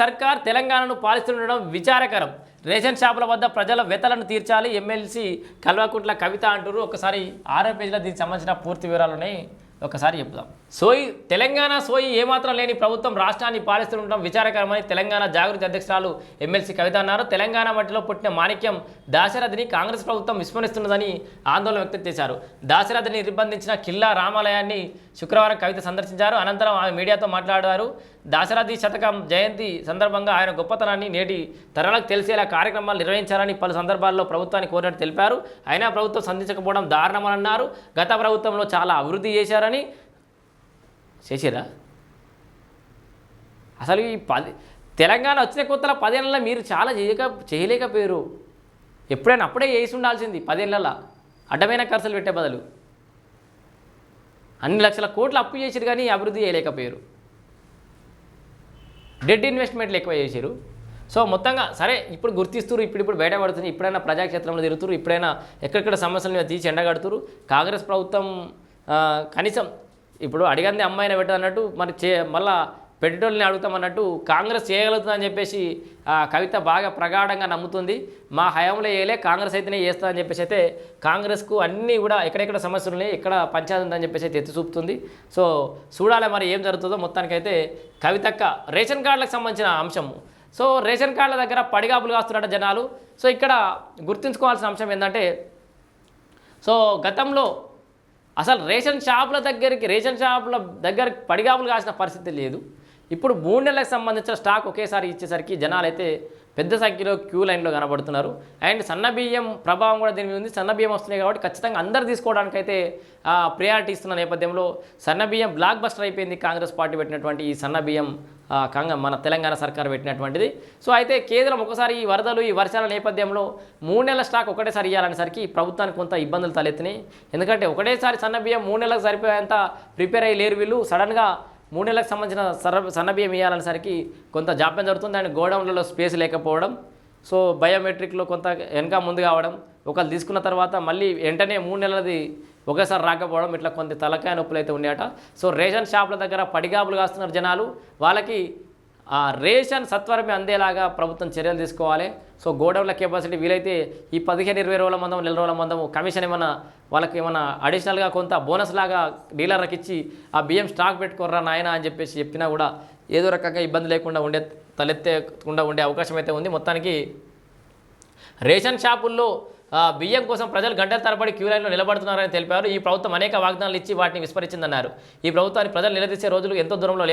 సర్కార్ తెలంగాణను పాలిస్తుండడం విచారకరం. రేషన్ షాపుల వద్ద ప్రజల వెతలను తీర్చాలి ఎమ్మెల్సీ కల్వకుంట్ల కవిత అంటారు ఒకసారి ఆరో పేజీలో దీనికి సంబంధించిన పూర్తి వివరాలు ఉన్నాయి. ఒకసారి చెప్దాం. సోయి తెలంగాణ సోయి ఏమాత్రం లేని ప్రభుత్వం రాష్ట్రాన్ని పాలిస్తుండటం విచారకరమని తెలంగాణ జాగృతి అధ్యక్షురాలు ఎమ్మెల్సీ కవిత అన్నారు. తెలంగాణ మట్టిలో పుట్టిన మాణిక్యం దాశరథిని కాంగ్రెస్ ప్రభుత్వం విస్మరిస్తున్నదని ఆందోళన వ్యక్తం చేశారు. దాశరథిని నిర్బంధించిన కిల్లా రామాలయాన్ని శుక్రవారం కవిత సందర్శించారు. అనంతరం ఆమె మీడియాతో మాట్లాడారు. దాశరథి శతకం జయంతి సందర్భంగా ఆయన గొప్పతనాన్ని నేటి తరాలకు తెలిసేలా కార్యక్రమాలు నిర్వహించాలని పలు సందర్భాల్లో ప్రభుత్వాన్ని కోరినట్టు తెలిపారు. అయినా ప్రభుత్వం సంధించకపోవడం దారుణమని అన్నారు. గత ప్రభుత్వంలో చాలా అభివృద్ధి చేశారని చేసిరా? అసలు ఈ పది తెలంగాణ వచ్చిన కొత్తలో పదేళ్ళలో మీరు చాలా చేయక చేయలేకపోయారు. ఎప్పుడైనా అప్పుడే చేసి ఉండాల్సింది పదేళ్ళలో అడ్డమైన ఖర్చులు పెట్టే బదులు. అన్ని లక్షల కోట్లు అప్పు చేసిరు కానీ అభివృద్ధి చేయలేకపోయారు. డెడ్ ఇన్వెస్ట్మెంట్లు ఎక్కువ చేశారు సో మొత్తంగా సరే ఇప్పుడు గుర్తిస్తున్నారు ఇప్పుడు ఇప్పుడు బయటపడుతుంది ఇప్పుడైనా ప్రజాక్షేత్రంలో తిరుగుతారు ఇప్పుడైనా ఎక్కడెక్కడ సమస్యల మీద తీసి ఎండగడుతురు కాంగ్రెస్ ప్రభుత్వం కనీసం ఇప్పుడు అడిగంది అమ్మాయిని పెట్టదన్నట్టు మరి చే మళ్ళా పెట్టేటోళ్ళని అడుగుతామన్నట్టు కాంగ్రెస్ చేయగలుగుతుందని చెప్పేసి ఆ, కవిత బాగా ప్రగాఢంగా నమ్ముతుంది. మా హయాంలో వేయలే కాంగ్రెస్ అయితేనే చేస్తుందని చెప్పేసి అయితే కాంగ్రెస్కు అన్నీ కూడా ఎక్కడెక్కడ సమస్యలు ఉన్నాయి ఎక్కడ పంచాయతీ ఉందని చెప్పేసి అయితే ఎత్తి చూపుతుంది. సో చూడాలి మరి ఏం జరుగుతుందో మొత్తానికైతే కవితక్క రేషన్ కార్డులకు సంబంధించిన అంశము సో రేషన్ కార్డుల దగ్గర పడిగాపులు కాస్తున్నట్టు జనాలు. సో ఇక్కడ గుర్తుంచుకోవాల్సిన అంశం ఏంటంటే సో గతంలో అసలు రేషన్ షాపుల దగ్గరికి రేషన్ షాపుల దగ్గర పడిగాపులు కాసిన పరిస్థితి లేదు. ఇప్పుడు మూడు నెలలకు సంబంధించిన స్టాక్ ఒకేసారి ఇచ్చేసరికి జనాలు అయితే పెద్ద సంఖ్యలో క్యూ లైన్లో కనబడుతున్నారు. అండ్ సన్న బియ్యం ప్రభావం కూడా దీని మీద ఉంది. సన్న బియ్యం వస్తున్నాయి కాబట్టి ఖచ్చితంగా అందరు తీసుకోవడానికైతే ప్రయారిటీ ఇస్తున్న నేపథ్యంలో సన్న బియ్యం బ్లాక్ బస్టర్ అయిపోయింది కాంగ్రెస్ పార్టీ పెట్టినటువంటి ఈ సన్న బియ్యం కంగ మన తెలంగాణ సర్కార్ పెట్టినటువంటిది. సో అయితే కేంద్రం ఒకసారి ఈ వరదలు ఈ వర్షాల నేపథ్యంలో మూడు నెలల స్టాక్ ఒకటేసారి ఇవ్వాలనేసరికి ప్రభుత్వానికి కొంత ఇబ్బందులు తలెత్తినాయి. ఎందుకంటే ఒకటేసారి సన్న బియ్యం మూడు నెలలకు సరిపోయేంత ప్రిపేర్ అయ్యి లేరు వీళ్ళు సడన్గా మూడు నెలలకు సంబంధించిన సర సన్న బియ్యం ఇవ్వాలనేసరికి కొంత జాప్యం జరుగుతుంది. అండ్ గోడౌన్లలో స్పేస్ లేకపోవడం. సో బయోమెట్రిక్లో కొంత వెనక ముందు కావడం. ఒకళ్ళు తీసుకున్న తర్వాత మళ్ళీ వెంటనే మూడు నెలలది ఒకేసారి రాకపోవడం. ఇట్లా కొంత తలకాయ నొప్పులు అయితే ఉండేట సో రేషన్ షాపుల దగ్గర పడిగాపులు కాస్తున్నారు జనాలు. వాళ్ళకి ఆ రేషన్ సత్వరమే అందేలాగా ప్రభుత్వం చర్యలు తీసుకోవాలి. సో గోడౌన్ల కెపాసిటీ వీలైతే ఈ పదిహేను ఇరవై రోజుల మందం నెల రోజుల మందం కమిషన్ ఏమన్నా వాళ్ళకి ఏమన్నా అడిషనల్గా కొంత బోనస్ లాగా డీలర్లకు ఇచ్చి ఆ బియ్యం స్టాక్ పెట్టుకోర్రా నాయన అని చెప్పేసి చెప్పినా కూడా ఏదో రకంగా ఇబ్బంది లేకుండా ఉండే తలెత్తకుండా ఉండే అవకాశం అయితే ఉంది. మొత్తానికి రేషన్ షాపుల్లో బియ్యం కోసం ప్రజలు గంటల తరబడి క్యూ లైన్లో నిలబడుతున్నారని తెలిపారు. ఈ ప్రభుత్వం అనేక వాగ్దానాలు ఇచ్చి వాటిని విస్మరించిందన్నారు. ఈ ప్రభుత్వాన్ని ప్రజలు నిలదీసే రోజులు ఎంతో దూరంలో